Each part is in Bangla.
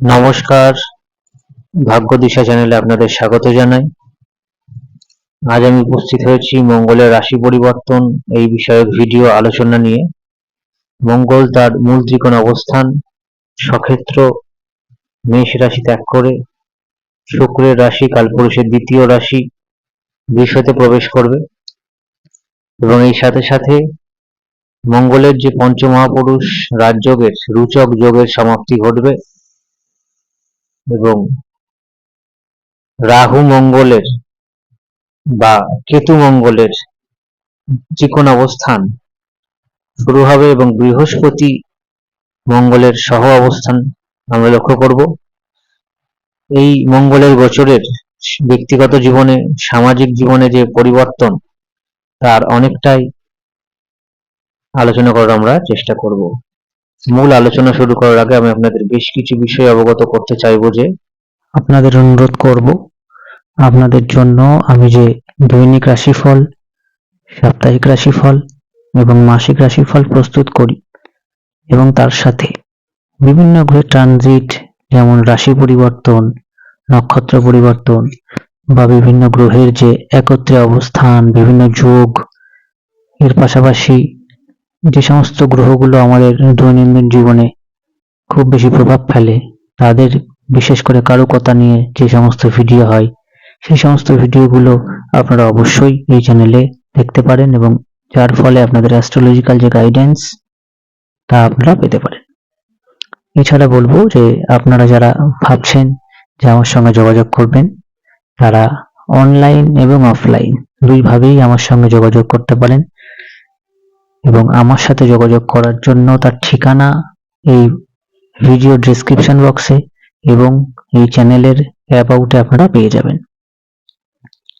নমস্কার। ভাগ্য দিশা চ্যানেলে আপনাদের স্বাগত জানাই। আজ আমি উপস্থিত হয়েছি মঙ্গলের রাশি পরিবর্তন এই বিষয়ে ভিডিও আলোচনা নিয়ে। মঙ্গল তার মূল ত্রিকোণ অবস্থান, সক্ষেত্র, মেষ রাশি ত্যাগ করে, শুক্রের রাশি, কালপুরুষের দ্বিতীয় রাশি বৃষতে প্রবেশ করবে। এবং এই সাথে সাথে মঙ্গলের যে পঞ্চমহাপুরুষ রাজযোগের, রুচক যোগের সমাপ্তি ঘটবে। এবং রাহু মঙ্গলের বা কেতু মঙ্গলের ত্রিকোণ অবস্থান শুরু হবে এবং বৃহস্পতি মঙ্গলের সহ অবস্থান আমরা লক্ষ্য করব। এই মঙ্গলের গোচরের ব্যক্তিগত জীবনে, সামাজিক জীবনে যে পরিবর্তন, তার অনেকটাই আলোচনা করার আমরা চেষ্টা করব। মূল আলোচনা শুরু করার আগে আমি আপনাদের বেশ কিছু বিষয় অবগত করতে চাইব যে আপনাদের অনুরোধ করব, আপনাদের জন্য আমি যে দৈনিক রাশিফল, সাপ্তাহিক রাশিফল এবং মাসিক রাশিফল প্রস্তুত করি এবং তার সাথে বিভিন্ন গ্রহের ট্রানজিট যেমন রাশি পরিবর্তন, নক্ষত্র পরিবর্তন বা বিভিন্ন গ্রহের যে একত্রে অবস্থান, বিভিন্ন যোগ, এর পাশাপাশি যে সমস্ত গ্রহগুলো আমাদের দৈনন্দিন জীবনে খুব বেশি প্রভাব ফেলে, তাদের বিশেষ করে কারুকতা নিয়ে যে সমস্ত ভিডিও হয়, সেই সমস্ত ভিডিওগুলো আপনারা অবশ্যই এই চ্যানেলে দেখতে পারেন এবং যার ফলে আপনাদের অ্যাস্ট্রোলজিক্যাল যে গাইডেন্স তা আপনারা পেতে পারেন। এছাড়া বলব যে আপনারা যারা ভাবছেন যে আমার সঙ্গে যোগাযোগ করবেন, তারা অনলাইন এবং অফলাইন দুইভাবেই আমার সঙ্গে যোগাযোগ করতে পারেন। এবং আমার সাথে যোগাযোগ করার জন্য তার ঠিকানা এই ভিডিও ডেসক্রিপশন বক্সে এবং এই চ্যানেলের অ্যাবাউটে আপনারা পেয়ে যাবেন।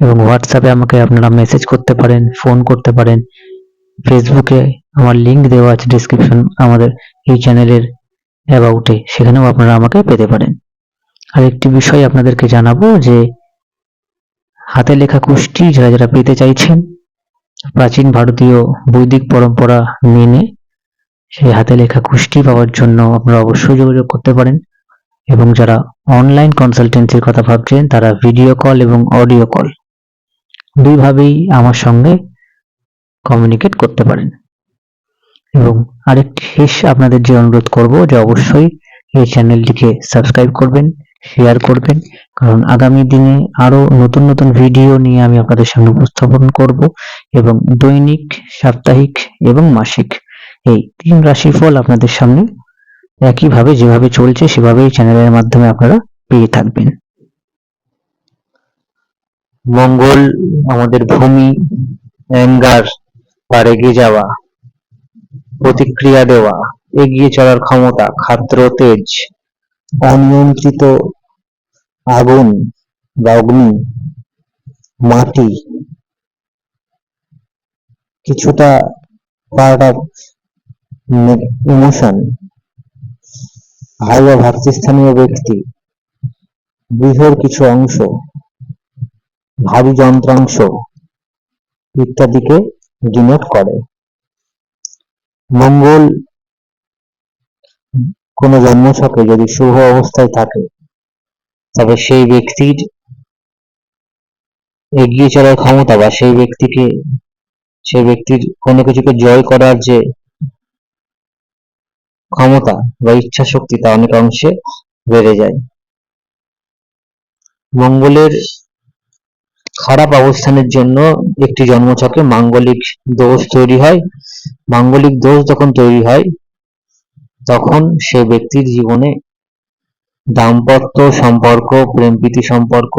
এবং হোয়াটসঅ্যাপে আমাকে আপনারা মেসেজ করতে পারেন ফোন করতে পারেন। ফেসবুকে আমার লিংক দেওয়া আছে ডেসক্রিপশন আমাদের এই চ্যানেলের অ্যাবাউটে সেখানেও আপনারা আমাকে পেতে পারেন। আর একটি বিষয় আপনাদেরকে জানাব যে হাতে লেখা কুষ্টি যারা যারা পেতে চাইছেন প্রাচীন ভারতীয় বৈদিক পরম্পরা মেনে সেই হাতে লেখা কুষ্টি পাওয়ার জন্য আপনারা অবশ্যই যোগাযোগ করতে পারেন। এবং যারা অনলাইন কনসালটেন্সির কথা ভাবছেন, তারা ভিডিও কল এবং অডিও কল দুইভাবেই আমার সঙ্গে কমিউনিকেট করতে পারেন। এবং আরেকটি শেষ আপনাদের যে অনুরোধ করব, যে অবশ্যই এই চ্যানেলটিকে সাবস্ক্রাইব করবেন। শেয়ার করবেন। কারণ আগামী দিনে আরও নতুন নতুন ভিডিও নিয়ে আমি আপনাদের সামনে উপস্থাপন করব এবং দৈনিক, সাপ্তাহিক এবং মাসিক। এই তিন রাশিফল আপনাদের সামনে একইভাবে যেভাবে চলছে সেভাবেই চ্যানেলের মাধ্যমে আপনারা পেয়ে থাকবেন। মঙ্গল আমাদের ভূমি, অ্যাঙ্গার বা রেগে যাওয়া, প্রতিক্রিয়া দেওয়া, এগিয়ে চলার ক্ষমতা, খাদ্র, তেজ। অনিয়ন্ত্রিত আগুন বা অগ্নি, মাটি কিছুটা পার্ট অফ ইমোশন বা ভাতৃস্থানীয় ব্যক্তি বৃহর কিছু অংশ, ভারী যন্ত্রাংশ ইত্যাদিকে ডিনোট করে। মঙ্গল কোন জন্মছকে যদি শুভ অবস্থায় থাকে, তবে সেই ব্যক্তির এগিয়ে চলার ক্ষমতা বা সেই ব্যক্তিকে, সেই ব্যক্তির কোনো কিছুকে জয় করার যে ক্ষমতা বা ইচ্ছা শক্তি তা অনেক অংশে বেড়ে যায়। মঙ্গলের খারাপ অবস্থানের জন্য একটি জন্মছকে মাঙ্গলিক দোষ তৈরি হয়। মাঙ্গলিক দোষ যখন তৈরি হয় তখন সে ব্যক্তির জীবনে দাম্পত্য সম্পর্ক প্রেম প্রীতি সম্পর্ক,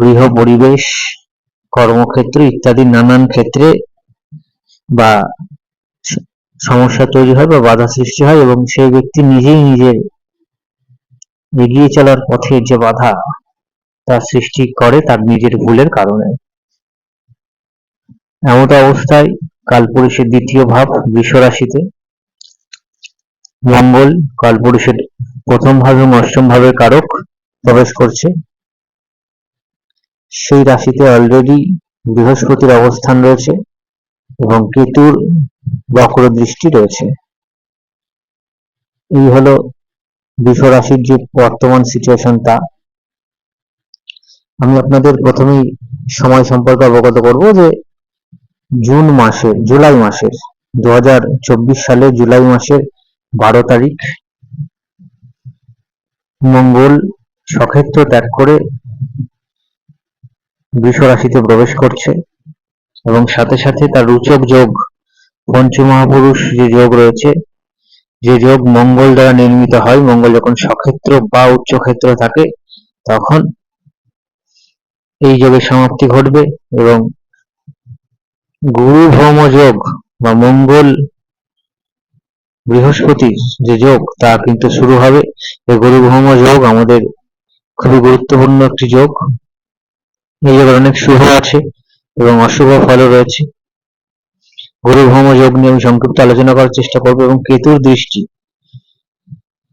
গৃহ পরিবেশ, কর্মক্ষেত্র ইত্যাদি নানান ক্ষেত্রে বা সমস্যা তৈরি হয় বা বাধা সৃষ্টি হয় এবং সেই ব্যক্তি নিজেই নিজের এগিয়ে চলার পথে যে বাধা তার সৃষ্টি করে তার নিজের ভুলের কারণে। এমত অবস্থায় কালপুরুষের দ্বিতীয় ভাব বৃষ রাশিতে মঙ্গল, কালপুরুষের প্রথম ভাব এবং অষ্টম ভাবের কারক প্রবেশ করছে। সেই রাশিতে অলরেডি বৃহস্পতির অবস্থান রয়েছে এবং কেতুর বক্র দৃষ্টি রয়েছে। এই হলো রাশির যে বর্তমান সিচুয়েশন তা আমি আপনাদের প্রথমেই সময় সম্পর্কে অবগত করব যে জুন মাসের, জুলাই মাসের দু হাজার চব্বিশ সালে জুলাই মাসের বারো তারিখ। মঙ্গল সক্ষেত্র ত্যাগ করে বৃষ প্রবেশ করছে এবং সাথে সাথে তার রুচক যোগ, পঞ্চমহাপুরুষ যে যোগ রয়েছে, যে যোগ মঙ্গল দ্বারা নির্মিত হয়, মঙ্গল যখন সক্ষেত্র বা উচ্চক্ষেত্র থাকে, তখন এই যোগের সমাপ্তি ঘটবে এবং গুরু যোগ বা মঙ্গল বৃহস্পতির যে যোগ, তা কিন্তু শুরু হবে। এই গুরু ভ্রম যোগ আমাদের খুবই গুরুত্বপূর্ণ একটি যোগ। এই যোগের অনেক শুভ আছে এবং অশুভ ফলও রয়েছে। গুরু ভ্রম যোগ নিয়ে আমি সংক্ষিপ্ত আলোচনা করার চেষ্টা করব এবং কেতুর দৃষ্টি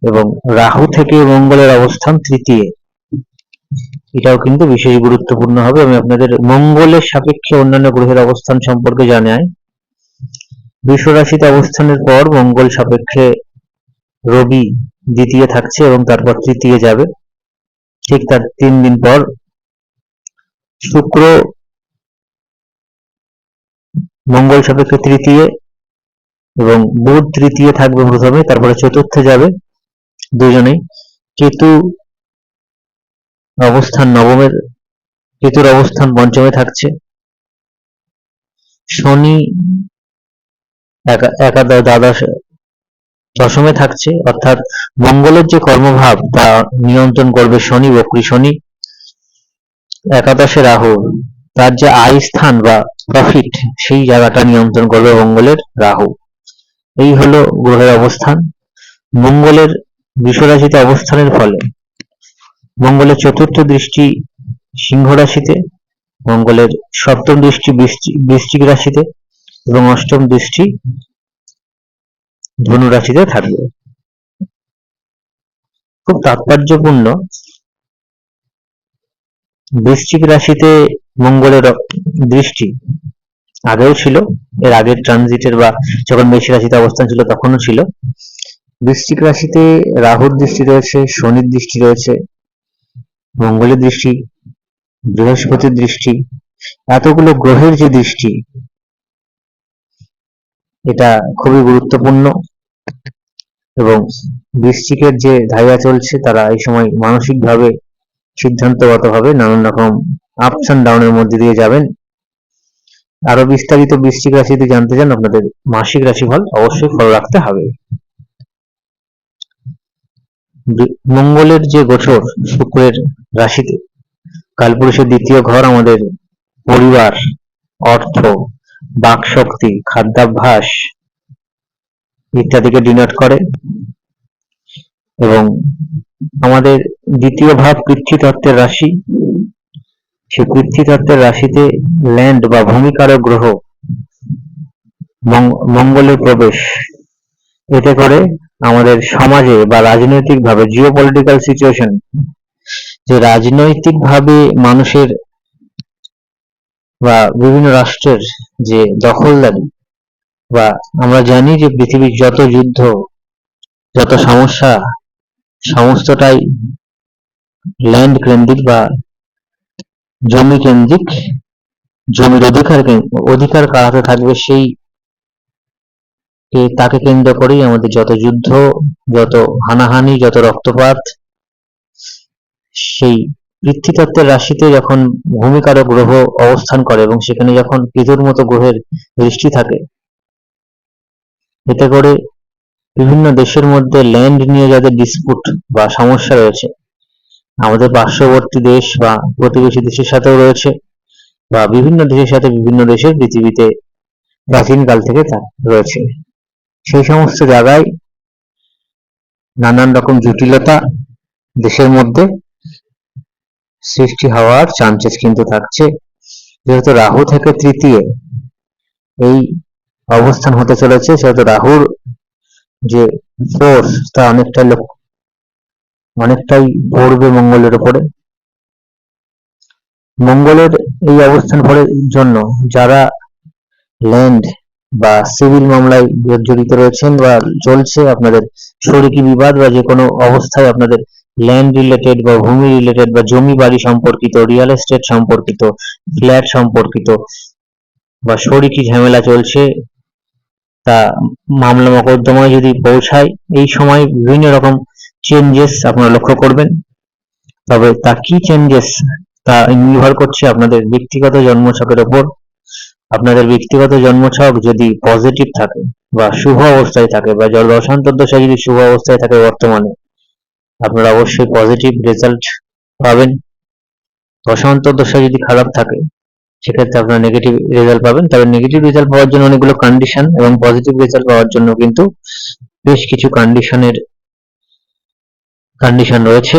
এবং রাহু থেকে মঙ্গলের অবস্থান তৃতীয়। এটাও কিন্তু বিশেষ গুরুত্বপূর্ণ হবে। আমি আপনাদের মঙ্গলের সাপেক্ষে অন্যান্য গ্রহের অবস্থান সম্পর্কে জানাই। বৃষ রাশিতে অবস্থানের পর মঙ্গল সাপেক্ষে রবি দ্বিতীয় থাকছে এবং তারপর তৃতীয় যাবে। ঠিক তার তিন দিন পর শুক্র মঙ্গল সাপেক্ষে তৃতীয় এবং বুধ তৃতীয় থাকবে প্রথমে, তারপরে চতুর্থে যাবে দুজনেই। কেতু অবস্থান নবমের, কেতুর অবস্থান পঞ্চমে থাকছে। শনি একাদশ দ্বাদশ দশমে থাকছে, অর্থাৎ মঙ্গলের যে কর্মভাব তা নিয়ন্ত্রণ করবে শনি, বক্রী শনি, একাদশে রাহু, তার যে আয় স্থান বা প্রফিট সেই জায়গাটা নিয়ন্ত্রণ করবে মঙ্গলের রাহু। এই হলো গ্রহের অবস্থান। মঙ্গলের বিশ্বরাশিতে অবস্থানের ফলে মঙ্গলের চতুর্থ দৃষ্টি সিংহ রাশিতে, মঙ্গলের সপ্তম দৃষ্টি বৃশ্চি- বৃশ্চিক রাশিতে এবং অষ্টম দৃষ্টি ধনু রাশিতে থাকবে। খুব তাৎপর্যপূর্ণ। বৃশ্চিক রাশিতে মঙ্গলের দৃষ্টি আগেও ছিল, এর আগের ট্রানজিটের বা যখন মেষি রাশিতে অবস্থান ছিল তখনও ছিল। বৃশ্চিক রাশিতে রাহুর দৃষ্টি রয়েছে, শনির দৃষ্টি রয়েছে, মঙ্গলের দৃষ্টি, বৃহস্পতির দৃষ্টি, এতগুলো গ্রহের যে দৃষ্টি এটা খুবই গুরুত্বপূর্ণ এবং বৃশ্চিকের যে ধাইয়া চলছে, তারা এই সময় মানসিকভাবে সিদ্ধান্তগতভাবে নানান রকম আপস অ্যান্ড ডাউনের মধ্যে দিয়ে যাবেন। আরও বিস্তারিত বৃশ্চিক রাশিতে জানতে চান আপনাদের মাসিক রাশিফল অবশ্যই ফলো রাখতে হবে। মঙ্গলের যে গোচর, শুক্রের রাশিতে, কালপুরুষের দ্বিতীয় ঘর আমাদের পরিবার, অর্থ বাক শক্তি খাদ্যাভ্যাস ইত্যাদিকে ডিনোট করে এবং আমাদের দ্বিতীয় ভাব পৃথ্বীতত্ত্বের রাশি, সেই পৃথ্বীতত্ত্বের রাশিতে ল্যান্ড বা ভূমিকারক গ্রহ মঙ্গ- মঙ্গলের প্রবেশ। এতে করে আমাদের সমাজে বা রাজনৈতিকভাবে জিও পলিটিক্যাল সিচুয়েশন যে রাজনৈতিকভাবে মানুষের বা বিভিন্ন রাষ্ট্রের যে দখলদারি বা আমরা জানি যে পৃথিবীর যত যুদ্ধ, যত সমস্যা, সমস্তটাই ল্যান্ড কেন্দ্রিক বা জমি কেন্দ্রিক, জমির অধিকার অধিকার কার হাতে থাকবে সেই তাকে কেন্দ্র করেই আমাদের যত যুদ্ধ, যত হানাহানি, যত রক্তপাত, সেই পৃথ্বীতত্ত্বের রাশিতে যখন ভূমিকারক গ্রহ অবস্থান করে এবং সেখানে যখন কেতুর মতো গ্রহের দৃষ্টি থাকে, এতে করে বিভিন্ন দেশের মধ্যে ল্যান্ড নিয়ে যাদের ডিসপুট বা সমস্যা রয়েছে, আমাদের পার্শ্ববর্তী দেশ বা প্রতিবেশী দেশের সাথেও রয়েছে বা বিভিন্ন দেশের সাথে বিভিন্ন দেশের পৃথিবীতে প্রাচীনকাল থেকে তা রয়েছে। সেই সমস্ত জায়গায় নানান রকম জটিলতা দেশের মধ্যে সৃষ্টি হওয়ার চান্সেস কিন্তু থাকছে। যেহেতু রাহু থেকে তৃতীয়, এই অবস্থান হতে চলেছে, সেহেতু রাহুর যে ফোর্স তা অনেকটা লোক অনেকটাই পড়বে মঙ্গলের উপরে। মঙ্গলের এই অবস্থান ফলের জন্য যারা ল্যান্ড বা সিভিল মামলায় জড়িত রয়েছেন বা চলছে, আপনাদের শরিকি বিবাদ বা যে কোনো অবস্থায় আপনাদের ল্যান্ড রিলেটেড বা ভূমি রিলেটেড বা জমি বাড়ি সম্পর্কিত রিয়েল এস্টেট সম্পর্কিত ফ্ল্যাট সম্পর্কিত বা শরিকি ঝামেলা চলছে, তা মামলা মোকদ্দমায় যদি পৌঁছায়, এই সময় বিভিন্ন রকম চেঞ্জেস আপনারা লক্ষ্য করবেন। তবে তা কি চেঞ্জেস তা নির্ভর করছে আপনাদের ব্যক্তিগত জন্মছকের ওপর। আপনাদের ব্যক্তিগত জন্মছক যদি পজিটিভ থাকে বা শুভ অবস্থায় থাকে বা জল দশা যদি শুভ অবস্থায় থাকে বর্তমানে আপনারা অবশ্যই পজিটিভ রেজাল্ট পাবেন। দশা যদি খারাপ থাকে, সেক্ষেত্রে আপনারা নেগেটিভ রেজাল্ট পাবেন। তবে নেগেটিভ রেজাল্ট পাওয়ার জন্য অনেকগুলো কন্ডিশন এবং পজিটিভ রেজাল্ট পাওয়ার জন্য কিন্তু বেশ কিছু কন্ডিশনের কন্ডিশন রয়েছে।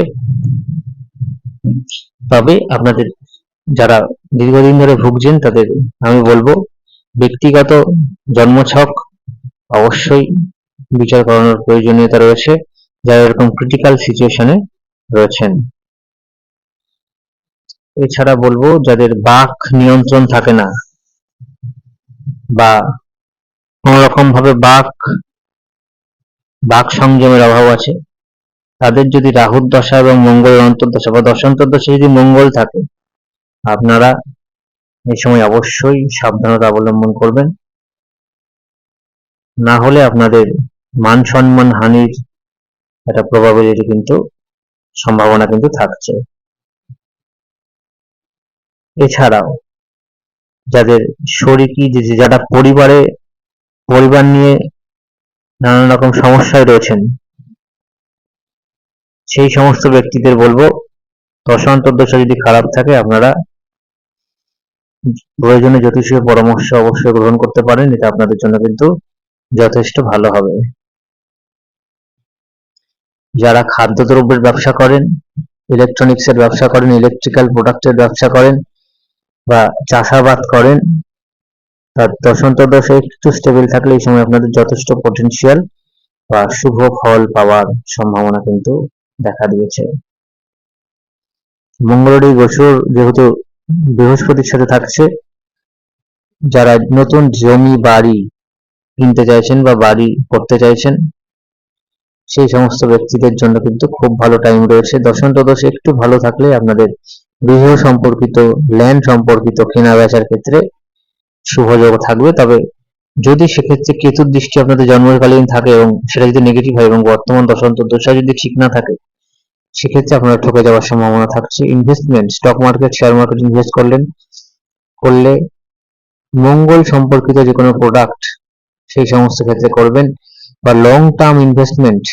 তবে আপনাদের যারা দীর্ঘদিন ধরে ভুগছেন, তাদের আমি বলব, ব্যক্তিগত জন্মছক অবশ্যই বিচার করানোর প্রয়োজনীয়তা রয়েছে। যারা এরকম ক্রিটিক্যাল সিচুয়েশনে রয়েছেন। এছাড়া বলব, যাদের বাক নিয়ন্ত্রণ থাকে না বা কোন রকম ভাবে বাক বাক সংযমের অভাব আছে, তাদের যদি রাহুর দশা এবং মঙ্গলের অন্তর্দশা বা দশান্তর্দশা যদি মঙ্গল থাকে, আপনারা এই সময় অবশ্যই সাবধানতা অবলম্বন করবেন। না হলে আপনাদের মান সম্মান হানির একটা প্রবাবিলিটি কিন্তু সম্ভাবনা কিন্তু থাকছে। এছাড়াও, যাদের শরিকি যারা পরিবারে, পরিবার নিয়ে নানান রকম সমস্যায় রয়েছেন, সেই সমস্ত ব্যক্তিদের বলব দশা অন্তর্দশা যদি খারাপ থাকে, আপনারা প্রয়োজনে জ্যোতিষীয় পরামর্শ অবশ্যই গ্রহণ করতে পারেন, এটা আপনাদের জন্য কিন্তু যথেষ্ট ভালো হবে। যারা খাদ্যদ্রব্যের ব্যবসা করেন ইলেকট্রনিক্স এর ব্যবসা করেন ইলেকট্রিক্যাল প্রোডাক্টের ব্যবসা করেন বা চাষাবাদ করেন, তার দশন্ত দশা একটু স্টেবল থাকলে এই সময় আপনাদের যথেষ্ট পটেনশিয়াল বা শুভ ফল পাওয়ার সম্ভাবনা কিন্তু দেখা দিয়েছে। মঙ্গলের এই গোচর যেহেতু বৃহস্পতির সাথে থাকছে, যারা নতুন জমি, বাড়ি কিনতে চাইছেন বা বাড়ি করতে চাইছেন সেই সমস্ত ব্যক্তিদের জন্য কিন্তু খুব ভালো টাইম রয়েছে। দশন্ত দশ একটু ভালো থাকলে আপনাদের গৃহ সম্পর্কিত ল্যান্ড সম্পর্কিত কেনা বেচার ক্ষেত্রে শুভযোগ থাকবে। তবে যদি সেক্ষেত্রে কেতুর দৃষ্টি আপনাদের জন্মকালীন থাকে এবং সেটা যদি নেগেটিভ হয় এবং বর্তমান দশন্ত দশা যদি ঠিক না থাকে, সেক্ষেত্রে আপনারা ঠকে যাওয়ার সম্ভাবনা থাকছে। Investment stock market share market invest করলেন, করলে মঙ্গল সম্পর্কিত যে কোনো প্রোডাক্ট সেই সমস্ত ক্ষেত্রে করবেন। বা লং টার্ম ইনভেস্টমেন্ট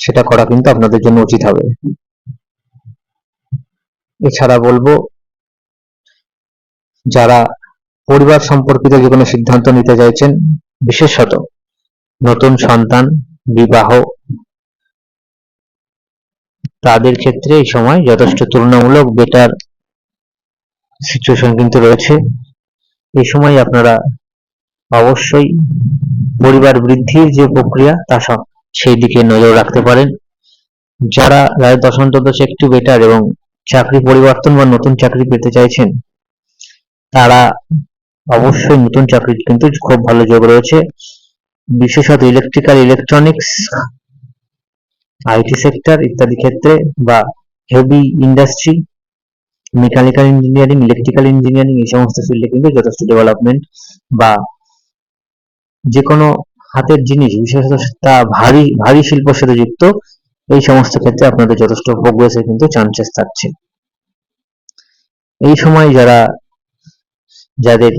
সেটা করা কিন্তু আপনাদের জন্য উচিত হবে। এছাড়া বলব, যারা পরিবার সম্পর্কিত যে কোনো সিদ্ধান্ত নিতে চাইছেন, বিশেষত নতুন সন্তান, বিবাহ, তাদের ক্ষেত্রে এই সময় যথেষ্ট তুলনামূলক বেটার সিচুয়েশন কিন্তু রয়েছে। এই সময় আপনারা অবশ্যই পরিবার বৃদ্ধির যে প্রক্রিয়া, তা সব সেই দিকে নজর রাখতে পারেন। যারা রায় দশান্ত দশে একটু বেটার এবং চাকরি পরিবর্তন বা নতুন চাকরি পেতে চাইছেন, তারা অবশ্যই নতুন চাকরির কিন্তু খুব ভালো যোগ রয়েছে। বিশেষত ইলেকট্রিক্যাল ইলেকট্রনিক্স আইটি সেক্টর ইত্যাদি ক্ষেত্রে বা heavy industry mechanical engineering electrical engineering এই সমস্ত ফিল্ডে কিন্তু যথেষ্ট ডেভেলপমেন্ট বা যে কোনো হাতের জিনিস, বিশেষত তা ভারী ভারী শিল্পের সাথে যুক্ত, এই সমস্ত ক্ষেত্রে আপনাদের যথেষ্ট প্রোগ্রেসের কিন্তু চান্সেস থাকছে। এই সময় যারা, যাদের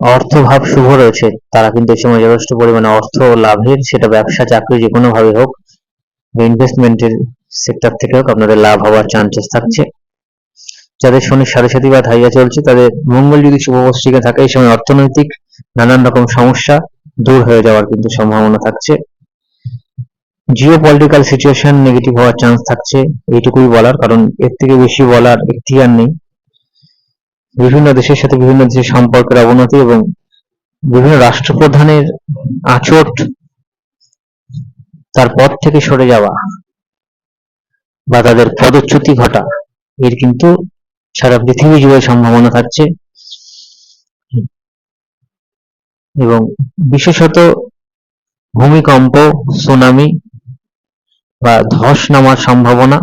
অর্থভাব শুভ রয়েছে, তারা কিন্তু এই সময় যথেষ্ট পরিমাণে অর্থ লাভের, সেটা ব্যবসা, চাকরি যে কোনো ভাবে হোক ইনভেস্টমেন্টের সেক্টর থেকে হোক, আপনাদের লাভ হওয়ার চান্সেস থাকছে। যাদের শনি সাড়ে সাথী বা ধাইয়া চলছে, তাদের মঙ্গল যদি শুভ অবস্থায় থাকে, এই সময় অর্থনৈতিক নানান রকম সমস্যা দূর হয়ে যাওয়ার কিন্তু সম্ভাবনা থাকছে। জিও পলিটিক্যাল সিচুয়েশন নেগেটিভ হওয়ার চান্স থাকছে, এইটুকুই বলার, কারণ এর থেকে বেশি বলার এখতিয়ার নেই। বিভিন্ন দেশের সাথে বিভিন্ন দেশের সম্পর্কের অবনতি এবং বিভিন্ন রাষ্ট্রপ্রধানের আচট তার পথ থেকে সরে যাওয়া বা তাদের পদচ্যুতি ঘটা, এর কিন্তু সারা পৃথিবী জুড়ে সম্ভাবনা থাকছে। এবং বিশেষত ভূমিকম্প, সুনামি বা ধস নামার সম্ভাবনা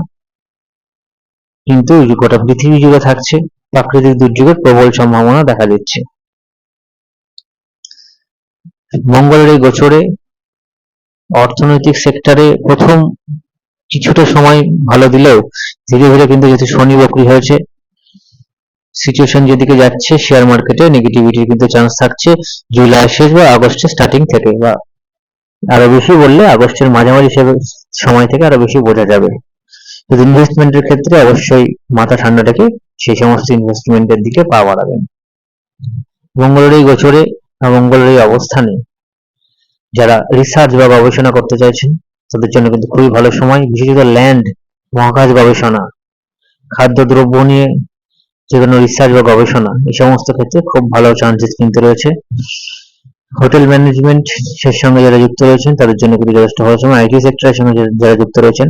কিন্তু গোটা পৃথিবী জুড়ে থাকছে। প্রাকৃতিক দুর্যোগের প্রবল সম্ভাবনা দেখা দিচ্ছে। মঙ্গলের এই গোচরে অর্থনৈতিক সেক্টরে প্রথম কিছুটা সময় ভালো দিলেও ধীরে ধীরে কিন্তু যেহেতু শনি বকরি হয়েছে সিচুয়েশন যেদিকে যাচ্ছে শেয়ার মার্কেটে নেগেটিভিটির কিন্তু চান্স থাকছে জুলাই শেষ বা আগস্টের স্টার্টিং থেকে বা আরও বেশি বললে আগস্টের মাঝামাঝি সময় থেকে আরও বেশি বোঝা যাবে। ইনভেস্টমেন্টের ক্ষেত্রে অবশ্যই মাথা ঠান্ডা রেখে সেই সমস্ত ইনভেস্টমেন্টের দিকে পা বাড়াবেন। মঙ্গলের এই গোচরে বা মঙ্গলের এই অবস্থানে যারা রিসার্চ বা গবেষণা করতে চাইছেন, তাদের জন্য কিন্তু খুবই ভালো সময়। বিশেষত ল্যান্ড মহাকাশ গবেষণা, খাদ্যদ্রব্য নিয়ে যে কোনো রিসার্চ বা গবেষণা, এই সমস্ত ক্ষেত্রে খুব ভালো চান্সেস কিন্তু রয়েছে। হোটেল ম্যানেজমেন্ট এর সঙ্গে যারা যুক্ত রয়েছেন, তাদের জন্য কিন্তু যথেষ্ট ভালো। সময় আইটি সেক্টরের সঙ্গে যারা- যুক্ত রয়েছেন,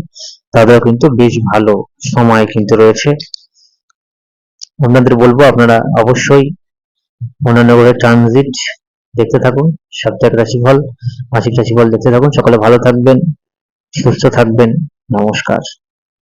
তাদেরও কিন্তু বেশ ভালো সময় কিন্তু রয়েছে। আপনাদের বলব, আপনারা অবশ্যই অন্যান্য গ্রহের ট্রানজিট দেখতে থাকুন, সাপ্তাহিক রাশিফল, মাসিক রাশিফল দেখতে থাকুন। সকলে ভালো থাকবেন, সুস্থ থাকবেন। নমস্কার।